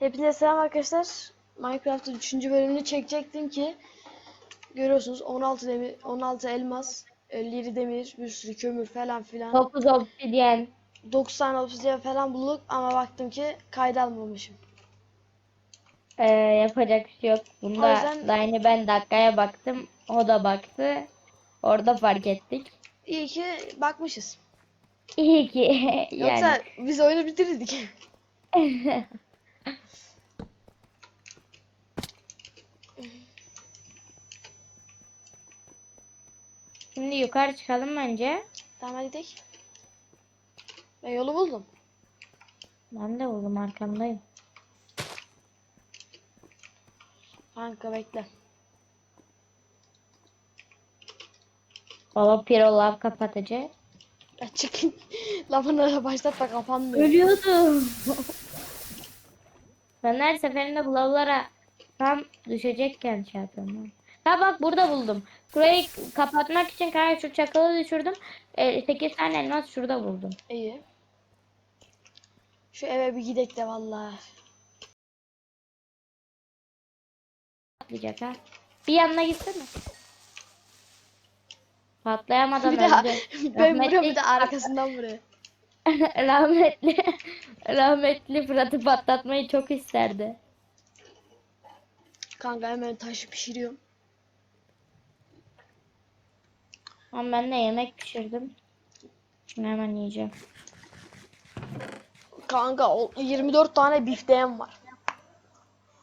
Hepinize selam arkadaşlar. Minecraft'ın 3. bölümünü çekecektim ki görüyorsunuz 16 demir, 16 elmas, 57 demir, bir sürü kömür falan filan. 9 obsidyen. 9 tane obsidian falan bulduk ama baktım ki kayda almamışım. Ee, yapacak bir şey yok. O Bunda yüzden- daha yeni ben dakikaya baktım. O da baktı. Orada fark ettik. İyi ki bakmışız. İyi ki yani. Yoksa biz oyunu bitirirdik. Şimdi yukarı çıkalım bence. tamam hadi gidelim. Ben yolu buldum. Ben de oğlum arkamdayım. Kanka bekle. Baba piro lav kapatıcı. Ya çıkın. Lafını başlatma kapanmıyor. Ölüyordum. ben her seferinde bu lavlara tam düşecekken şey yapıyorum. Ha bak burada buldum. Burayı kapatmak için kanka şu çakalı düşürdüm. E, 8 tane elmas şurada buldum. İyi. Şu eve bir gidek de vallahi. Patlayacak ha. Bir yanına gitsene. Patlayamadan Bir daha öldü. ben vuruyorum bir de arkasından vuruyor. rahmetli rahmetli Fırat'ı patlatmayı çok isterdi. Kanka hemen taşı pişiriyorum. Ama ben de yemek pişirdim. Şimdi hemen yiyeceğim. Kanka o 24 tane bifteğim var.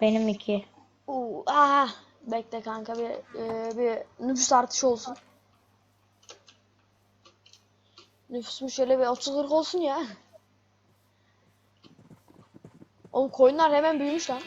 Benim iki. Oo, ah, bekle kanka bir e, bir nüfus artışı olsun. Nüfusum şöyle bir 30-40 olsun ya. Oğlum koyunlar hemen büyümüş lan.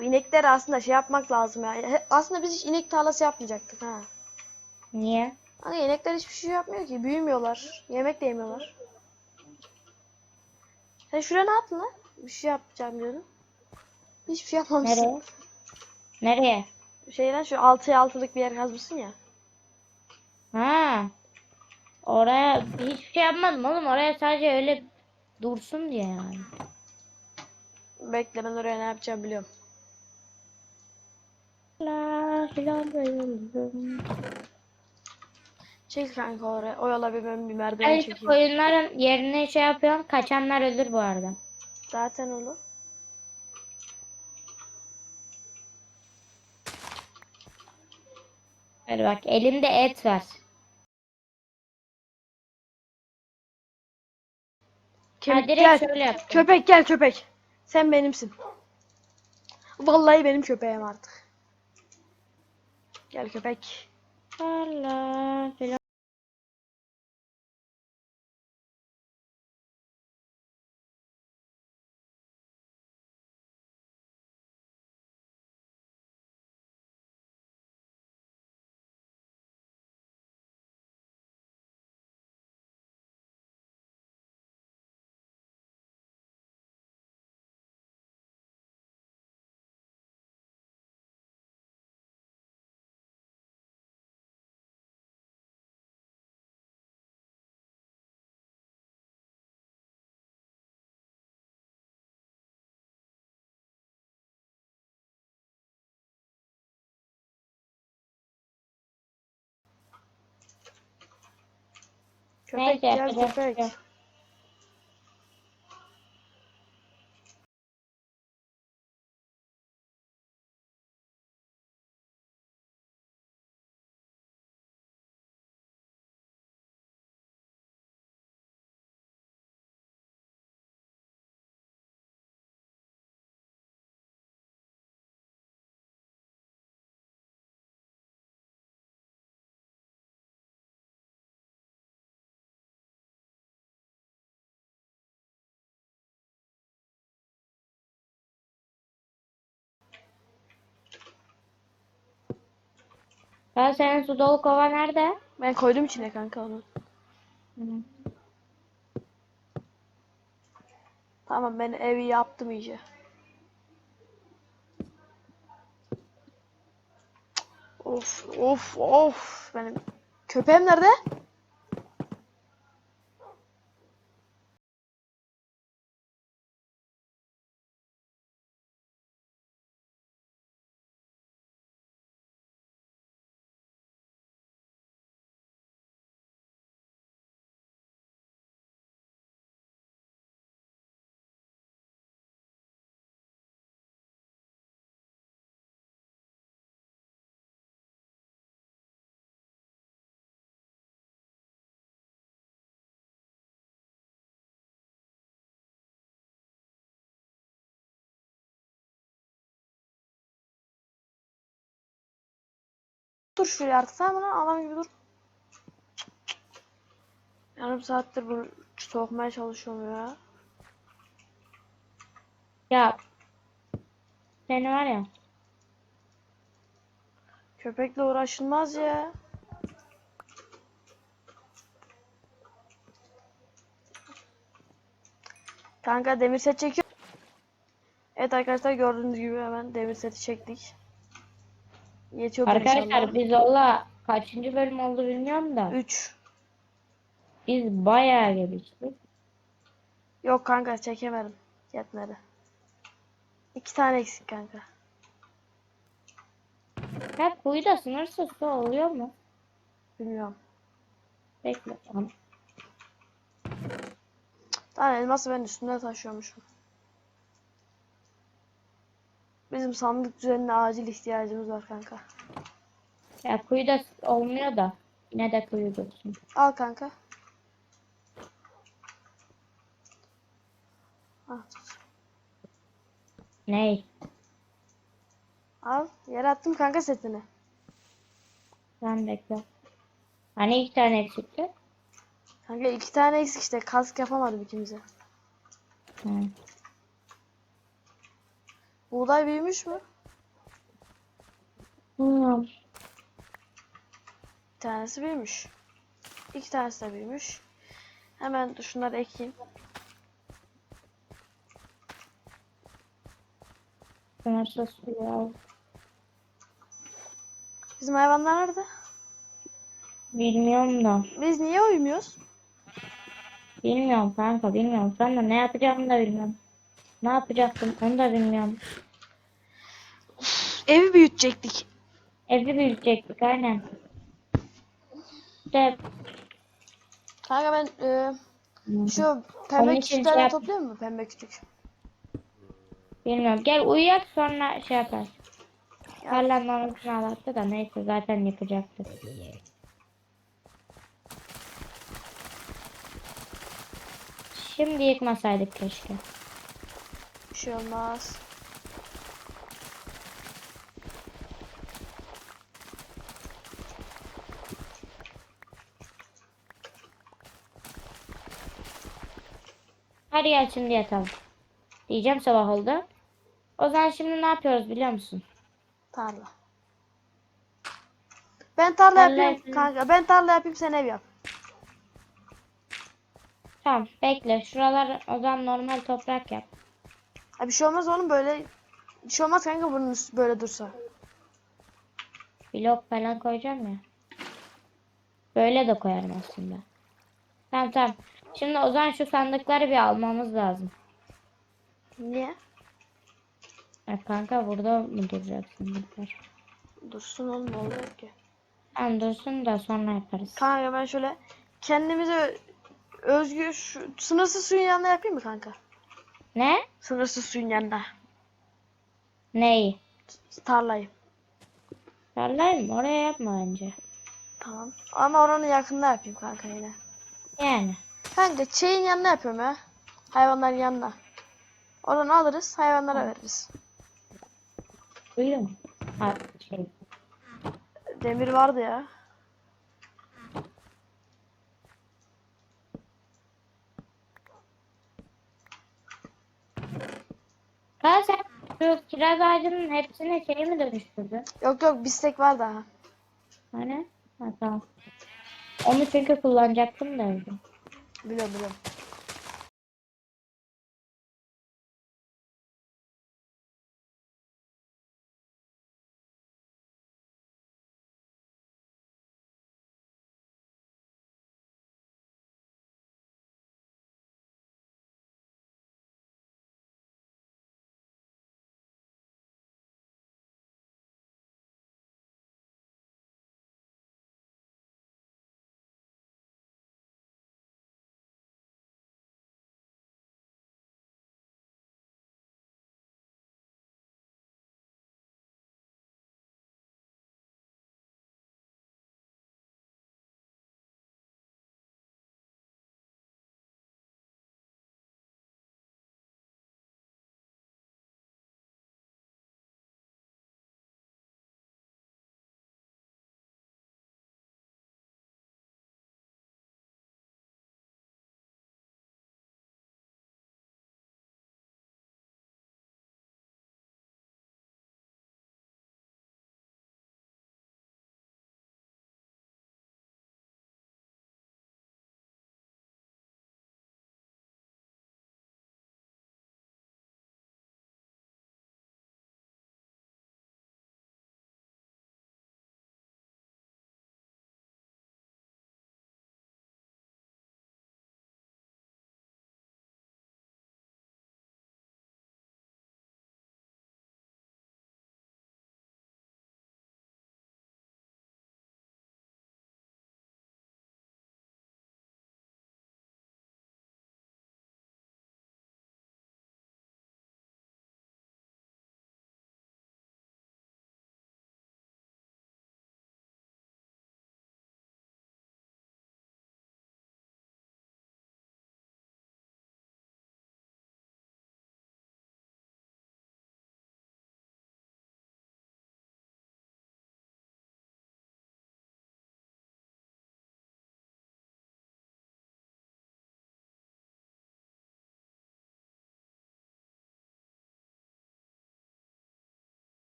Ya inekleri aslında şey yapmak lazım ya. He- Aslında biz hiç inek tarlası yapmayacaktık ha. Niye? Hani inekler hiçbir şey yapmıyor ki. Büyümüyorlar. Yemek de yemiyorlar. Sen şuraya ne yaptın lan? Bir şey yapacağım diyordun. Hiçbir şey yapmamışsın. Nereye? Nereye? Şeyden şu 6'ya 6'lık bir yer kazmışsın ya. Ha. Oraya hiçbir şey yapmadım oğlum. Oraya sadece öyle dursun diye yani. Bekle ben oraya ne yapacağım biliyorum. Çek kanka oraya. O yola bir ben bir merdiven şu çekeyim. koyunların yerine şey yapıyorum. Kaçanlar ölür bu arada. Zaten oğlum. Hadi bak elimde et var. Kemik direkt gel. şöyle yapacağım. Köpek gel köpek. Sen benimsin. Vallahi benim köpeğim artık. Gel köpek. La la Köpek Neyse, gel şey köpek. Ya senin su dolu kova nerede? Ben koydum içine kanka onu. Tamam ben evi yaptım iyice. Of of of. Benim köpeğim nerede? Dur şuraya artık tamam lan adam gibi dur. Yarım saattir bunu sokmaya çalışıyorum ya. Ya seni var ya. Köpekle uğraşılmaz ya. Kanka demir set çekiyor. Evet arkadaşlar gördüğünüz gibi hemen demir seti çektik. Yetiyordur Arkadaşlar inşallah. biz valla kaçıncı bölüm oldu bilmiyorum da. 3. Biz bayağı geliştik. Yok kanka çekemedim. Yetmedi. İki tane eksik kanka. Hep kuyuda sınırsız su oluyor mu? Bilmiyorum. Bekle. Tamam. Tamam elması ben üstümde taşıyormuşum. Bizim sandık düzenine acil ihtiyacımız var kanka. Ya kuyuda olmuyor da. Yine de kuyu dursun. Al kanka. Al. Ney? Al. Yere attım kanka setini. Ben bekle. Hani iki tane eksikti? Kanka iki tane eksik işte. Kask yapamadım ikimize. Hı. Buğday büyümüş mü? Hmm. Bir tanesi büyümüş. İki tanesi de büyümüş. Hemen şunları ekeyim. Sınırsız su ya. Bizim hayvanlar nerede? Bilmiyorum da. Biz niye uyumuyoruz? Bilmiyorum kanka bilmiyorum. Sen de ne yapacağımı da bilmiyorum. Ne yapacaktım onu da bilmiyorum. Evi büyütecektik. Evi büyütecektik aynen. İşte Kanka ben e, şu pembe küçüklerden şey yap- topluyor mu? Pembe küçük. bilmiyorum. Gel uyuyak sonra şey yapar. Tarlanın anasını ağlattı da neyse zaten yapacaktık. Şimdi yıkmasaydık keşke. Şey olmaz. Hadi gel şimdi yatalım. Diyeceğim sabah oldu. O zaman şimdi ne yapıyoruz biliyor musun? Tarla. Ben tarla Tarla yapayım yapayım. kanka. Ben tarla yapayım sen ev yap. Tamam bekle. Şuralar o zaman normal toprak yap. Ha bir şey olmaz oğlum böyle. Bir şey olmaz kanka bunun üstü böyle dursa. Blok falan koyacağım ya. Böyle de koyarım aslında. Tamam tamam. Şimdi o zaman şu sandıkları bir almamız lazım. Niye? Ya kanka burada mı duracak sandıklar? Dursun oğlum ne olacak ki? Tamam dursun da sonra yaparız. Kanka ben şöyle kendimize özgü şu, sınırsız suyun yanında yapayım mı kanka? Ne? Sınırsız suyun yanında. Neyi? Tarlayı. Tarlayı mı? Oraya yapma bence. Tamam. Ama oranın yakında yapayım kanka yine. Yani. Kanka şeyin yanına yapıyorum ya. Hayvanların yanına. Oradan alırız hayvanlara veririz. Musun? Ha, şey. Demir vardı ya. Kanka sen şu kiraz ağacının hepsine şey mi dönüştürdün? Yok yok bistek var daha. Hani? Ha tamam. Onu çünkü kullanacaktım da öldüm. Biliyorum biliyorum.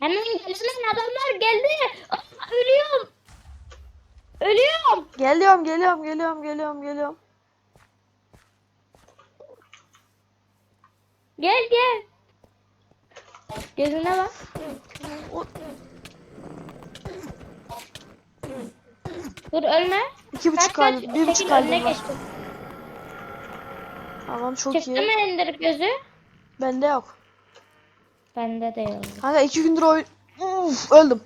Hemen gelsin adamlar geldi. Aa, ölüyorum. Ölüyorum. Geliyorum geliyorum geliyorum geliyorum geliyorum. Gel gel. Gözüne bak. Dur ölme. İki buçuk Kaç kalbim, bir buçuk geçtim. Tamam çok Çıktı mı iyi. Ender gözü? Bende yok. Bende de yok. Kanka iki gündür oyun... Uf, öldüm.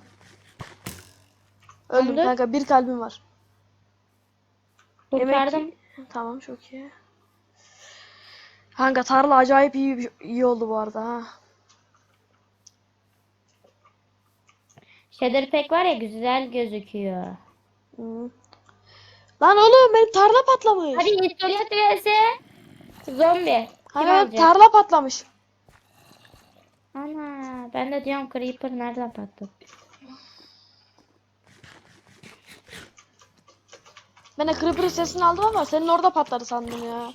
Öldüm Öldün? kanka bir kalbim var. Yemek- Kurtardım. Tamam çok iyi. Kanka tarla acayip iyi iyi oldu bu arada ha. Shader Pack var ya güzel gözüküyor. Hı. Lan oğlum benim tarla patlamış. Hadi iskelet vs zombi. Kim alacak? tarla patlamış. Ana ben de diyorum Creeper nereden patladı? Ben de Creeper'ın sesini aldım ama senin orada patladı sandım ya.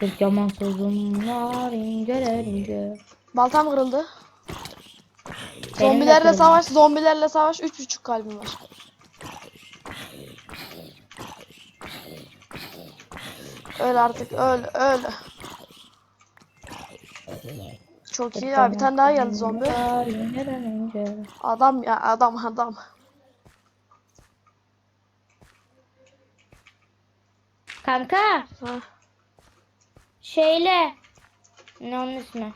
Kırk yaman sözüm var ince ince. Baltam kırıldı. Benim de Zombilerle kırıldı. savaş, zombilerle savaş 3.5 kalbim var. Öl artık öl öl. Çok iyi ya bir tane daha geldi zombi. Adam ya adam adam. Kanka Ha. şeyle ne onun ismi?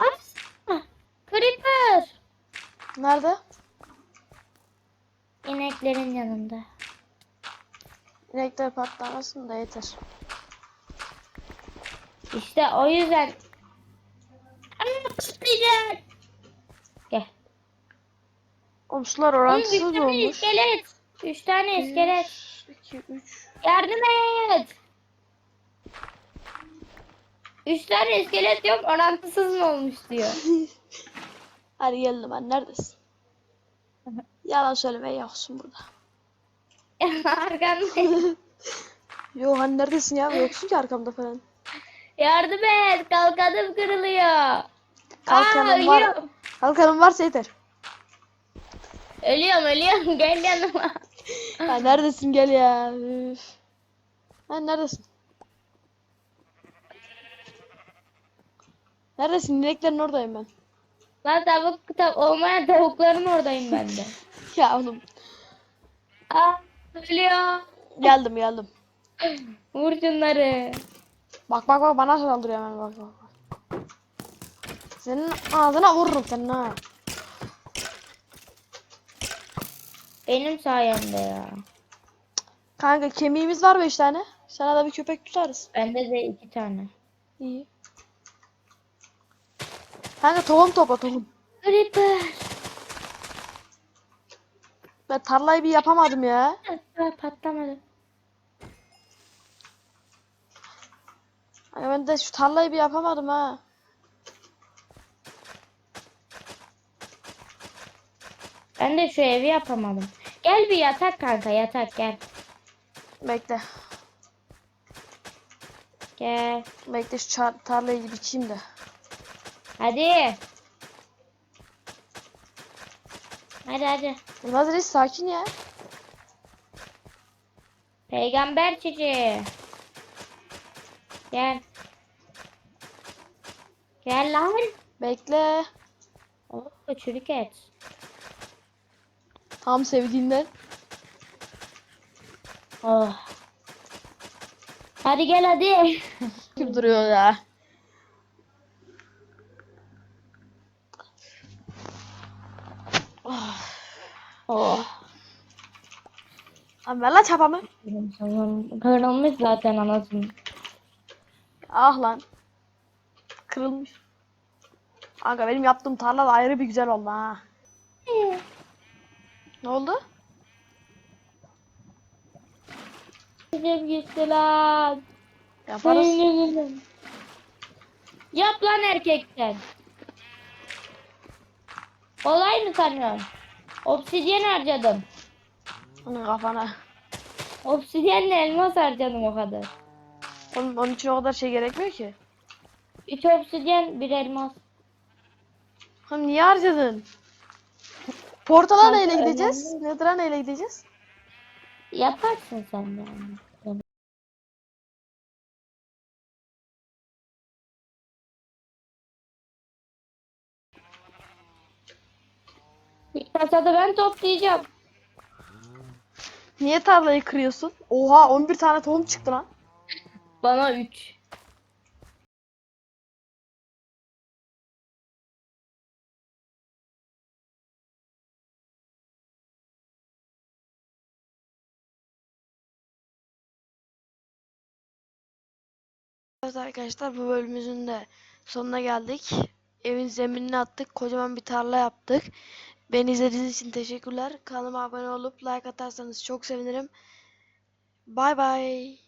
Ah! Creeper. Nerede? İneklerin yanında. İnekler patlamasın da yeter. İşte o yüzden. Aa, patlayacak. Gel. Oğlum sular Oğlum, olmuş? iskelet. Üç tane iskelet. 2 3 Yardım et. Üç tane iskelet yok orantısız mı olmuş diyor. Hadi geldim ben neredesin? Yalan söyleme yoksun burada. Arkandayım. Yo hani neredesin ya? Yoksun ki arkamda falan. Yardım et. Kalkanım kırılıyor. Kalkanım Aa, var. ölüyorum. Kalkanım varsa yeter. Ölüyorum ölüyorum. Gel yanıma. Ha neredesin gel ya. Üf. Ha neredesin? Neredesin? İneklerin oradayım ben. Lan tavuk tav olmayan tavukların oradayım ben de. Ya oğlum. Aa, ölüyor. Geldim geldim. Vur şunları. Bak bak bak bana saldırıyor hemen bak bak. bak. Senin ağzına vururum senin ha. Benim sayemde ya. Kanka kemiğimiz var 5 tane. Sana da bir köpek tutarız. Bende de iki tane. İyi. Kanka tohum topla tohum. Creeper. Ben tarlayı bir yapamadım ya. Aa, patlamadı. Hani ben de şu tarlayı bir yapamadım ha. Ben de şu evi yapamadım. Gel bir yatak kanka yatak gel. Bekle. Gel. Bekle şu tarlayı bir biçeyim de. Hadi. Hadi hadi. Yılmaz Reis sakin ya. Peygamber çiçeği. Gel. Gel lan. Bekle. Oo, çürük et. Tam sevdiğinden. Oh. Hadi gel hadi. Kim duruyor ya? Abi ver lan çapamı. Kırılmış zaten anasını. Ah lan. Kırılmış. Kanka benim yaptığım tarla da ayrı bir güzel oldu ha. Ne oldu? Bizim gitti lan. Yaparız. Yap lan erkekten. Olay mı sanıyorsun? Obsidyen harcadım. Onun kafana. Obsidyenle elmas harcadım o kadar. Onun, onun için o kadar şey gerekmiyor ki. Üç obsidyen bir elmas. Hem niye harcadın? Portala Kanka, neyle gideceğiz? önemli. Nether'a neyle gideceğiz? Yaparsın sen de yani. Bir kasada ben toplayacağım. Niye tarlayı kırıyorsun? Oha 11 tane tohum çıktı lan. Bana 3. Evet arkadaşlar bu bölümümüzün de sonuna geldik. Evin zeminini attık. Kocaman bir tarla yaptık. Beni izlediğiniz için teşekkürler. Kanalıma abone olup like atarsanız çok sevinirim. Bay bay.